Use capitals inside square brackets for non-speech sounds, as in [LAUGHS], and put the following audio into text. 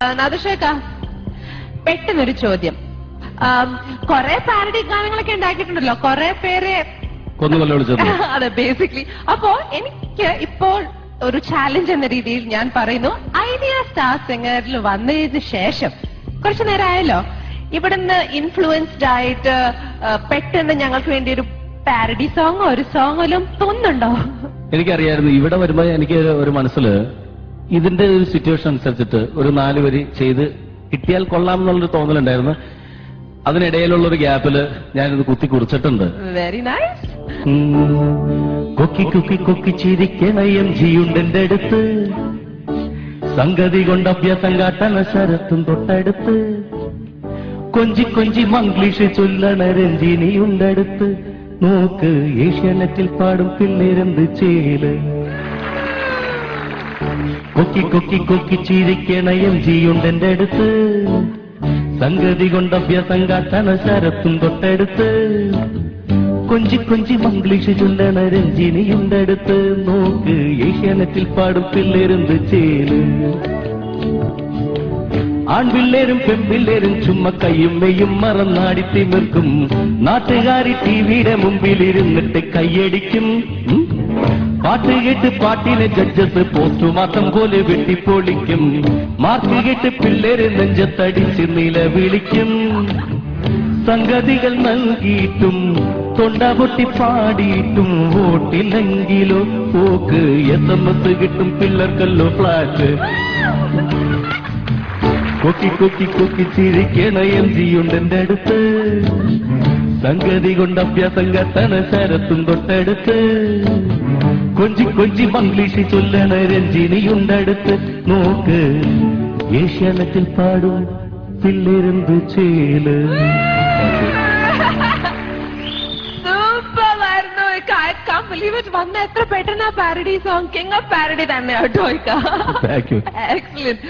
നാദുഷേക്ക പെട്ടെന്നൊരു ചോദ്യം. കൊറേ പാരഡി ഗാനങ്ങളൊക്കെ ഉണ്ടാക്കിയിട്ടുണ്ടല്ലോ. കൊറേ പേരെ [LAUGHS] അതെ ബേസിക്കലി അപ്പോ എനിക്ക് ഇപ്പോൾ ഒരു ചാലഞ്ച് എന്ന രീതിയിൽ ഞാൻ പറയുന്നു. ഐഡിയ സ്റ്റാർ സിംഗറിൽ വന്നതിന് ശേഷം കുറച്ചു നേരം ആയല്ലോ ഇവിടുന്ന് ഇൻഫ്ലുവൻസ്ഡ് ആയിട്ട് പെട്ടെന്ന് ഞങ്ങൾക്ക് വേണ്ടി ഒരു പാരഡി സോങ്ങോ ഒരു സോങ്ങോലും തോന്നുന്നുണ്ടോ? എനിക്കറിയായിരുന്നു ഇവിടെ വരുമ്പോ എനിക്ക് ഒരു- മനസ്സിൽ മനസ്സിൽ ഇതിന്റെ ഒരു സിറ്റുവേഷൻ അനുസരിച്ചിട്ട് ഒരു നാല് വരി ചെയ്ത് കിട്ടിയാൽ കൊള്ളാം എന്നുള്ളൊരു തോന്നലുണ്ടായിരുന്നു. അതിനിടയിലുള്ള ഒരു ഗ്യാപ്പിൽ ഞാനിത് കുത്തി കുറിച്ചിട്ടുണ്ട്. വെരി നൈസ് കൊക്കി കൊക്കി കൊക്കി ചിരിക്കണയം ജിയുണ്ടെന്റെ അടുത്ത്. സംഗതി കൊണ്ട് അഭ്യാസം കാട്ടണ ശരത്തും തൊട്ടടുത്ത്. കൊഞ്ചി കൊഞ്ചി മംഗ്ലീഷ് ചൊല്ലണ രഞ്ജിനിയുണ്ടടുത്ത്. നോക്ക് ഏഷ്യാനെറ്റിൽ പാടും പിള്ളേരെന്ത് ചേൽ. കൊക്കി കൊക്കി കൊക്കി ചിരിക്കണയും ജിയുണ്ട് എന്റെ അടുത്ത്. സംഗതി കൊണ്ട് അഭ്യാസം കാട്ടണ ശരത്തും തൊട്ടടുത്ത്. കൊഞ്ചി കൊഞ്ചി മംഗ്ലീഷ് ചൊല്ലണ രഞ്ജിനിയുണ്ടടുത്ത് നോക്ക് ഏഷ്യാനത്തിൽ പാടും പിള്ളേരുന്ന് ചേൽ. ആൺപിള്ളേരും പെൺപിള്ളേരും ചുമ്മ കയ്യും മെയ്യും മറന്നാടി തിമിർക്കും. നാട്ടുകാരി ടിവിയുടെ മുമ്പിലിരുന്നിട്ട് കൈയടിക്കും. പാട്ട് കേട്ട് പാട്ടിലെ ജഡ്ജസ് പോസ്റ്റ്മാർട്ടം പോലെ വെട്ടിപ്പൊളിക്കും. മാർക്ക് കേട്ട് പിള്ളേര് നെഞ്ചത്തടിച്ച് നിലവിളിക്കും. സംഗതികൾ നൽകിയിട്ടും തൊണ്ട പൊട്ടി പാടിയിട്ടും വോട്ടില്ലെങ്കിലോ പോക്ക്. എസ് എം എസ് കിട്ടും പിള്ളേർക്കല്ലോ ഫ്ലാറ്റ് കൊക്കി കൊക്കി കൊക്കി ചിരിക്കണ എം ജിയുണ്ട് എന്റെ അടുത്ത്. സംഗതി കൊണ്ട് അഭ്യാസം കത്തണ ശരത്തും തൊട്ടടുത്ത്. കൊഞ്ചി കൊഞ്ചി മംഗ്ലീഷ് ചൊല്ലണ രഞ്ജിനിയുണ്ടടുത്ത്. നോക്ക് ഏഷ്യാനെറ്റിൽ പാടും പിള്ളേരെന്ത് ചേൽ. വന്ന എത്ര പെട്ടെന്ന് parody song. King of parody തന്നെ കേട്ടോ എക്സലന്റ്